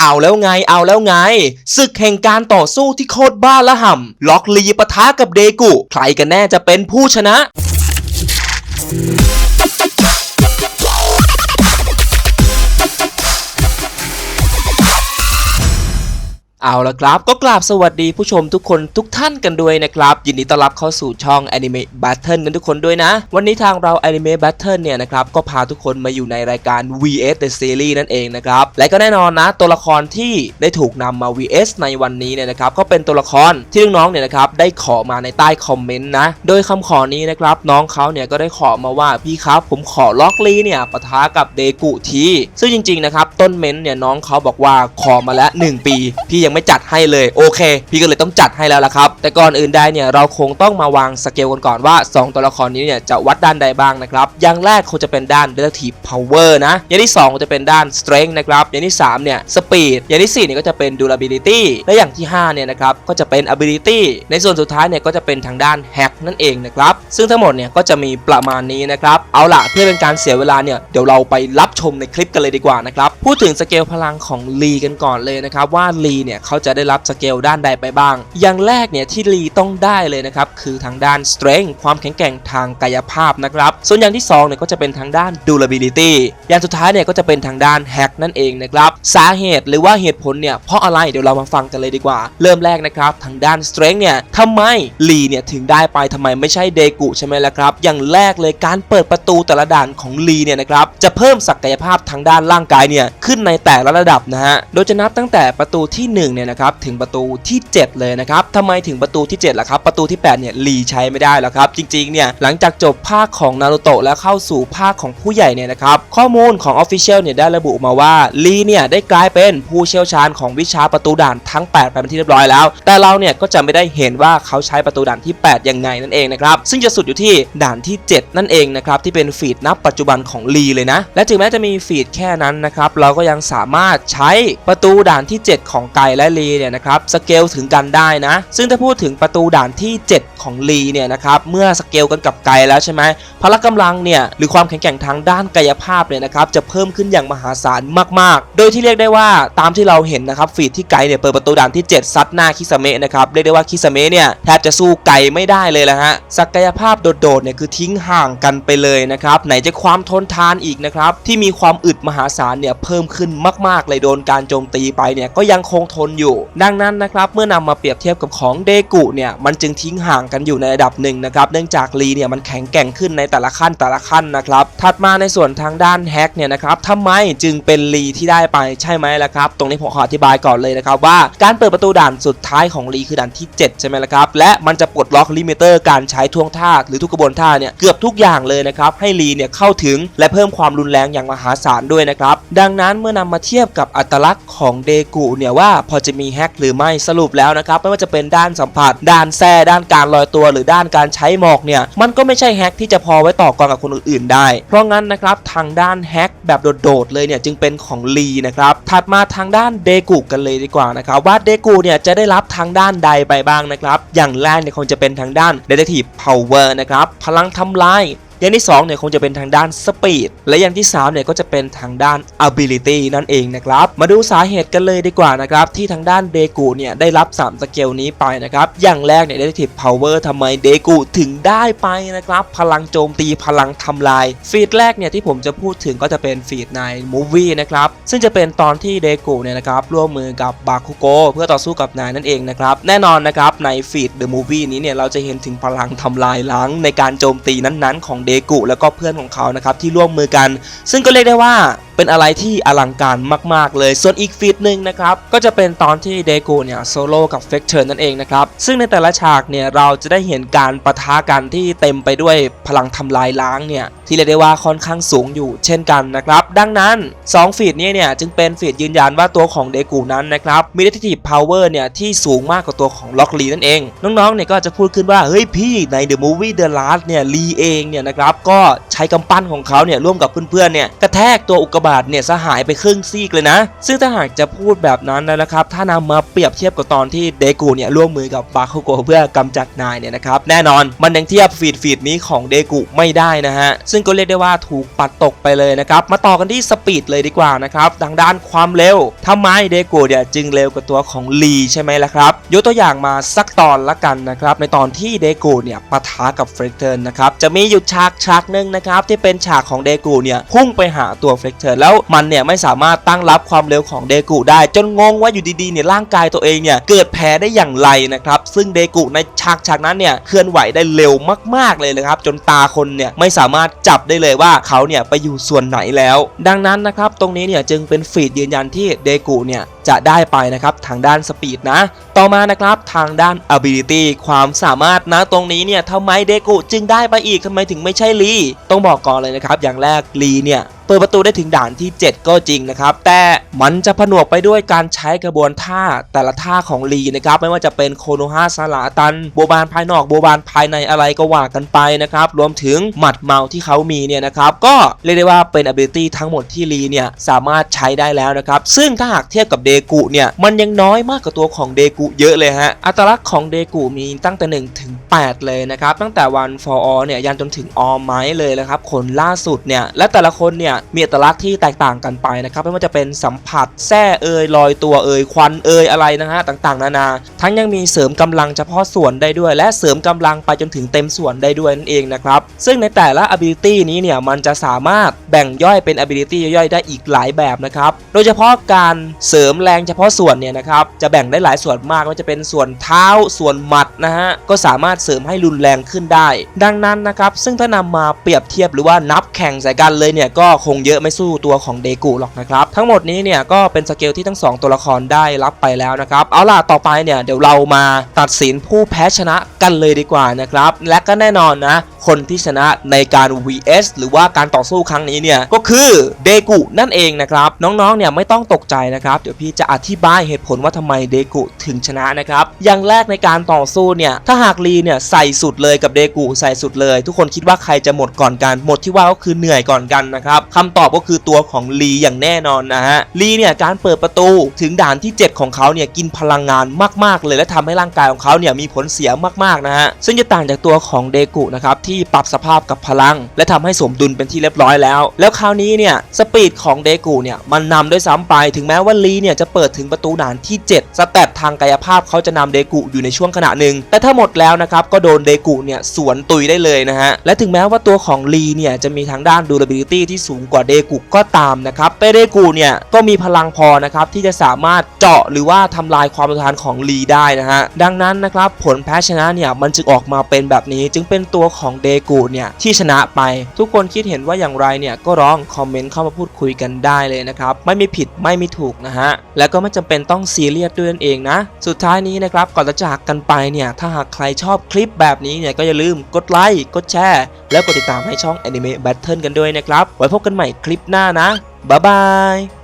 เอาแล้วไงเอาแล้วไงศึกแห่งการต่อสู้ที่โคตรบ้าละห่ำล็อกลีปะทะกับเดกุ ใครกันแน่จะเป็นผู้ชนะ เอาละครับก็กราบสวัสดีผู้ชมทุกคนทุกท่านกันด้วยนะครับ ยินดีต้อนรับเข้าสู่ช่อง Anime Battle กันทุกคนด้วยนะ วันนี้ทางเรา Anime Battle เนี่ยนะครับ ก็พาทุกคนมาอยู่ในรายการ VS The Series นั่นเองนะครับ และก็แน่นอนนะ ตัวละครที่ได้ถูกนำมา VS ในวันนี้เนี่ยนะครับ ก็เป็นตัวละครที่น้องๆเนี่ยนะครับได้ขอมาในใต้คอมเมนต์นะ โดยคำขอนี้นะครับน้องเขาเนี่ยก็ได้ขอมาว่าพี่ครับผมขอล็อกลีเนี่ยปะทะกับเดกุทีซึ่งจริงๆนะครับต้นเม้นต์เนี่ยน้องเขาบอกว่าขอมาแล้ว1ปีพี่ยังไม่จัดให้เลยโอเค พี่ก็เลยต้องจัดให้แล้วละครับ แต่ก่อนอื่นใดเนี่ยเราคงต้องมาวางสเกลกันก่อนว่า 2 ตัวละครนี้เนี่ยจะวัดด้านใดบ้างนะครับอย่างแรกคงจะเป็นด้าน Relative Power นะ อย่างที่ 2 จะเป็นด้าน Strength นะครับ อย่างที่ 3 เนี่ย Speed อย่างที่ 4 เนี่ยก็จะเป็น Durability และอย่างที่ 5 เนี่ยนะครับ ก็จะเป็น Ability ในส่วนสุดท้ายเนี่ยก็จะเป็นทางด้าน Hack นั่นเองนะครับ ซึ่งทั้งหมดเนี่ยก็จะมีประมาณนี้นะครับ เอาล่ะเพื่อเป็นการเสียเวลาเนี่ยเดี๋ยวเราไปรับชมในคลิปกันเลยดีกว่านะครับ พูดถึงสเกลพลังของลีกันก่อนเลยนะครับว่าลีเนี่ยเขาจะได้รับสเกลด้านใดไปบ้าง อย่างแรกเนี่ยที่ลีต้องได้เลยนะครับคือทางด้าน strength ความแข็งแกร่งทางกายภาพนะครับ ส่วนอย่างที่2เนี่ยก็จะเป็นทางด้าน durability อย่างสุดท้ายเนี่ยก็จะเป็นทางด้าน hack นั่นเองนะครับสาเหตุหรือว่าเหตุผลเนี่ยเพราะอะไรเดี๋ยวเรามาฟังกันเลยดีกว่า เริ่มแรกนะครับทางด้าน strength เนี่ยทำไมลีเนี่ยถึงได้ไปทำไมไม่ใช่เดกุใช่ไหมล่ะครับ อย่างแรกเลยการเปิดประตูแต่ละด่านของลีเนี่ยนะครับจะเพิ่มศักยภาพทางด้านร่างกายเนี่ยขึ้นในแต่ละระดับนะฮะโดยจะนับตั้งแต่ประตูที่1เนี่ยนะครับถึงประตูที่ 7 เลยนะครับทำไมถึงประตูที่7ล่ะครับประตูที่8เนี่ยลีใช้ไม่ได้แล้วครับจริงๆเนี่ยหลังจากจบภาคของนารูโตะแล้วเข้าสู่ภาคของผู้ใหญ่เนี่ยนะครับข้อมูลของ Official เนี่ยได้ระบุมาว่าลีเนี่ยได้กลายเป็นผู้เชี่ยวชาญของวิชาประตูด่านทั้ง 8 ไปเป็นที่เรียบร้อยแล้ว แต่เราเนี่ยก็จะไม่ได้เห็นว่าเขาใช้ประตูด่านที่ 8 ยังไงนั่นเองนะครับซึ่งจะสุดอยู่ที่ด่านที่ 7 นั่นเองนะครับที่เป็นฟีดนับปัจจุบันของลีเลยนะ และถึงแม้จะมีฟีดแค่นั้นนะครับเราก็ยังสามารถใช้ประตูด่านที่ 7 ของไกและลีเนี่ยนะครับสเกลถึงกันได้นะ ซึ่งถ้าพูดถึงประตูด่านที่ 7 ของลีเนี่ยนะครับเมื่อสเกลกันกับไกแล้วใช่ไหมพละกำลังเนี่ยหรือความแข็งแกร่งทางด้านกายภาพเนี่ยนะครับจะเพิ่มขึ้นอย่างมหาศาลมากๆ โดยที่เรียกได้ว่าตามที่เราเห็นนะครับฟีดที่ไกเนี่ยเปิดประตูด่านที่ 7 ซัดหน้าคิสเมะนะครับเรียกได้ว่าคิสเมะเนี่ยแทบจะสู้ไกไม่ได้เลยละฮะศักยภาพโดดๆเนี่ยคือทิ้งห่างกันไปเลยนะครับไหนจะความทนทานอีกนะครับที่มีความอึดมหาศาลเนี่ยเพิ่มขึ้นมาก ๆ เลยโดนการโจมตีไปเนี่ยก็ยังคงทนอยู่ ดังนั้นนะครับเมื่อนำมาเปรียบเทียบกับของเดกุเนี่ยมันจึงทิ้งห่างกันอยู่ในระดับหนึ่งนะครับเนื่องจากลีเนี่ยมันแข็งแกร่งขึ้นในแต่ละขั้นแต่ละขั้นนะครับถัดมาในส่วนทางด้านแฮกเนี่ยนะครับทำไมจึงเป็นลีที่ได้ไปใช่ไหมล่ะครับ ตรงนี้ผมขออธิบายก่อนเลยนะครับว่าการเปิดประตูด่านสุดท้ายของลีคือด่านที่ 7 ใช่ไหมล่ะครับ และมันจะปลดล็อกลิมิเตอร์การใช้ท่วงท่าหรือทุกกระบวนท่าเนี่ยเกือบทุกอย่างเลยนะครับให้ลีเนี่ยเข้าถึงและเพิ่มความรุนแรงอย่างมหาศาลด้วยนะครับดังนั้นเมื่อนำมาเทียบกับอัตลักษณ์ของเดกุเนี่ยว่าพอจะมีแฮกหรือไม่สรุปแล้วนะครับไม่ว่าจะเป็นด้านสัมผัส ด้านแท้ด้านการลอยตัว หรือด้านการใช้หมอกเนี่ยมันก็ไม่ใช่แฮกที่จะพอไว้ต่อกรกับคนอื่นๆได้ เพราะงั้นนะครับทางด้านแฮกแบบโดดๆเลยเนี่ยจึงเป็นของลีนะครับถัดมาทางด้านเดกุกันเลยดีกว่านะครับว่าเดกุเนี่ยจะได้รับทางด้านใดไปบ้างนะครับ อย่างแรกเนี่ยคงจะเป็นทางด้าน Detective Power นะครับพลังทำลาย อย่างที่2เนี่ยคงจะเป็นทางด้าน Speed และอย่างที่3เนี่ยก็จะเป็นทางด้าน Ability นั่นเองนะครับ มาดูสาเหตุกันเลยดีกว่านะครับ ที่ทางด้านเดกูเนี่ยได้รับ 3 สเกลนี้ไปนะครับ อย่างแรกเนี่ย Detective Power ทำไมเดกูถึงได้ไปนะครับ พลังโจมตีพลังทำลาย ฟีดแรกเนี่ยที่ผมจะพูดถึงก็จะเป็นฟีดในมูวี่นะครับ ซึ่งจะเป็นตอนที่เดกูเนี่ยนะครับร่วมมือกับบาคุโกเพื่อต่อสู้กับนายนั่นเองนะครับ แน่นอนนะครับในฟีดเดอะมูฟวี่นี้เนี่ยเราจะเห็นถึงพลังทำลายล้างในการโจมตีนั้นๆ ของเดกุแล้วก็เพื่อนของเขานะครับที่ร่วมมือกัน ซึ่งก็เรียกได้ว่าเป็นอะไรที่อลังการมาก ๆ เลย ส่วนอีกฟีดหนึ่งนะครับ ก็จะเป็นตอนที่เดกูเนี่ยโซโล่กับเฟกเชอร์นั่นเองนะครับ ซึ่งในแต่ละฉากเนี่ยเราจะได้เห็นการปะทะกันที่เต็มไปด้วยพลังทำลายล้างเนี่ย ที่เรียกได้ว่าค่อนข้างสูงอยู่เช่นกันนะครับ ดังนั้น 2 ฟีดนี้เนี่ยจึงเป็นฟีดยืนยันว่าตัวของเดกูนั้นนะครับมี Detective Power เนี่ยที่สูงมากกว่าตัวของล็อกลีนั่นเอง น้องๆเนี่ยก็จะพูดขึ้นว่า เฮ้ยพี่ใน The Movie The Last เนี่ยลีเองเนี่ยนะครับก็ใช้กำปั้นของเขาเนี่ยร่วมกับเพื่อนๆเนี่ยกระแทกตัวอุกกาบาตเนี่ยสหายไปครึ่งซีกเลยนะ ซึ่งถ้าหากจะพูดแบบนั้นนะครับถ้านำมาเปรียบเทียบกับตอนที่เดกูเนี่ยร่วมมือกับบาคุโกเพื่อกำจัดนายเนี่ยนะครับแน่นอนมันยังเทียบฟีดฟีดนี้ของเดกูไม่ได้นะฮะซึ่งซึ่งก็เรียกได้ว่าถูกปัดตกไปเลยนะครับ มาต่อกันที่สปีดเลยดีกว่านะครับดังด้านความเร็วทำไมเดโกเนี่ยจึงเร็วกว่าตัวของลีใช่ไหมล่ะครับยกตัวอย่างมาสักตอนละกันนะครับ ในตอนที่เดโกเนี่ยปะทะกับเฟรกเทิร์นนะครับ จะมีอยู่ฉากฉากหนึ่งนะครับ ที่เป็นฉากของเดโกเนี่ยพุ่งไปหาตัวเฟรกเทิร์นแล้วมันเนี่ยไม่สามารถตั้งรับความเร็วของเดโกได้ จนงงว่าอยู่ดีๆเนี่ยร่างกายตัวเองเนี่ยเกิดแพ้ได้อย่างไรนะครับ ซึ่งเดโกในฉากฉากนั้นเนี่ยเคลื่อนไหวได้เร็วมากๆเลยนะครับ จนตาคนเนี่ยไม่สามารถจับได้เลยว่าเขาเนี่ยไปอยู่ส่วนไหนแล้ว ดังนั้นนะครับตรงนี้เนี่ยจึงเป็นฟีดยืนยันที่เดโกเนี่ยจะได้ไปนะครับทางด้านสปีดนะ ต่อมานะครับทางด้าน ability ความสามารถนะตรงนี้เนี่ยทำไมเดโกจึงได้ไปอีกทำไมถึงไม่ใช่ลีต้องบอกก่อนเลยนะครับ อย่างแรกลีเนี่ย เปิดประตูได้ถึงด่านที่ 7 ก็จริงนะครับ แต่มันจะผนวกไปด้วยการใช้กระบวนท่าแต่ละท่าของลีนะครับ ไม่ว่าจะเป็นโคโนฮาสลาตัน โบบานภายนอก โบบานภายในอะไรก็ว่ากันไปนะครับ รวมถึงหมัดเมาที่เขามีเนี่ยนะครับ ก็เรียกได้ว่าเป็น ability ทั้งหมดที่ลีเนี่ยสามารถใช้ได้แล้วนะครับ ซึ่งถ้าหากเทียบกับเดกุเนี่ยมันยังน้อยมากกว่าตัวของเดกุเยอะเลยฮะ อัตลักษณ์ของเดกุมีตั้งแต่1ถึง8เลยนะครับ ตั้งแต่วัน for all เนี่ยยันจนถึง all might เลยนะครับคนล่าสุดเนี่ยและแต่ละคนเนี่ยมีอัตลักษณ์ที่แตกต่างกันไปนะครับไม่ว่าจะเป็นสัมผัสแส้เอยลอยตัวเอยควันเอยอะไรนะฮะต่างๆ นานา ทั้งยังมีเสริมกำลังเฉพาะส่วนได้ด้วย และเสริมกำลังไปจนถึงเต็มส่วนได้ด้วยนั่นเองนะครับซึ่งในแต่ละ ability นี้เนี่ยมันจะสามารถแบ่งย่อยเป็น ability ย่อยๆ ได้อีกหลายแบบนะครับโดยเฉพาะการเสริมแรงเฉพาะส่วนเนี่ยนะครับจะแบ่งได้หลายส่วนมากไม่ว่าจะเป็นส่วนเท้าส่วนหมัดนะฮะก็สามารถเสริมให้รุนแรงขึ้นได้ ดังนั้นนะครับซึ่งถ้านำมาเปรียบเทียบหรือว่านับแข่งใส่กันเลยเนี่ยก็คคงเยอะไม่สู้ตัวของเดกุหรอกนะครับ ทั้งหมดนี้เนี่ยก็เป็นสเกลที่ทั้งสองตัวละครได้รับไปแล้วนะครับ เอาล่ะต่อไปเนี่ยเดี๋ยวเรามาตัดสินผู้แพ้ชนะกันเลยดีกว่านะครับ และก็แน่นอนนะ คนที่ชนะในการ vs หรือว่าการต่อสู้ครั้งนี้เนี่ยก็คือเดกุนั่นเองนะครับ น้องๆเนี่ยไม่ต้องตกใจนะครับเดี๋ยวพี่จะอธิบายเหตุผลว่าทำไมเดกุถึงชนะนะครับอย่างแรกในการต่อสู้เนี่ยถ้าหากลีเนี่ยใส่สุดเลยกับเดกุใส่สุดเลย ทุกคนคิดว่าใครจะหมดก่อนกัน หมดที่ว่าก็คือเหนื่อยก่อนกันนะครับคคำตอบก็คือตัวของลีอย่างแน่นอนนะฮะลีเนี่ยการเปิดประตูถึงด่านที่ 7 ของเขาเนี่ยกินพลังงานมาก ๆ เลยและทำให้ร่างกายของเขาเนี่ยมีผลเสียมากๆนะฮะซึ่งจะต่างจากตัวของเดกุนะครับที่ปรับสภาพกับพลัง และทำให้สมดุลเป็นที่เรียบร้อยแล้ว แล้วคราวนี้เนี่ยสปีดของเดกุเนี่ยมันนำด้วยซ้ำไปถึงแม้ว่าลีเนี่ยจะเปิดถึงประตูด่านที่ 7 สเตตทางกายภาพเขาจะนำเดกุอยู่ในช่วงขณะหนึ่งแต่ถ้าหมดแล้วนะครับก็โดนเดกุเนี่ยสวนตุยได้เลยนะฮะและถึงแม้ว่าตัวของลีเนี่ยจะมีทางด้าน durability ที่สูงกว่าเดกุก็ตามนะครับแต่เดกุเนี่ยก็มีพลังพอนะครับที่จะสามารถเจาะหรือว่าทำลายความต้านของลีได้นะฮะดังนั้นนะครับผลแพ้ชนะเนี่ยมันจึงออกมาเป็นแบบนี้ จึงเป็นตัวของเดกุเนี่ยที่ชนะไป ทุกคนคิดเห็นว่าอย่างไรเนี่ยก็ร้องคอมเมนต์เข้ามาพูดคุยกันได้เลยนะครับไม่มีผิดไม่มีถูกนะฮะและก็ไม่จำเป็นต้องซีเรียสด้วยนั่นเองนะสุดท้ายนี้นะครับก่อนจะจากกันไปเนี่ยถ้าหากใครชอบคลิปแบบนี้เนี่ยก็อย่าลืมกดไลค์กดแชร์ แล้วกดติดตามให้ช่อง Anime Battle กันด้วยนะครับไว้พบกันใหม่คลิปหน้านะ บ๊ายบาย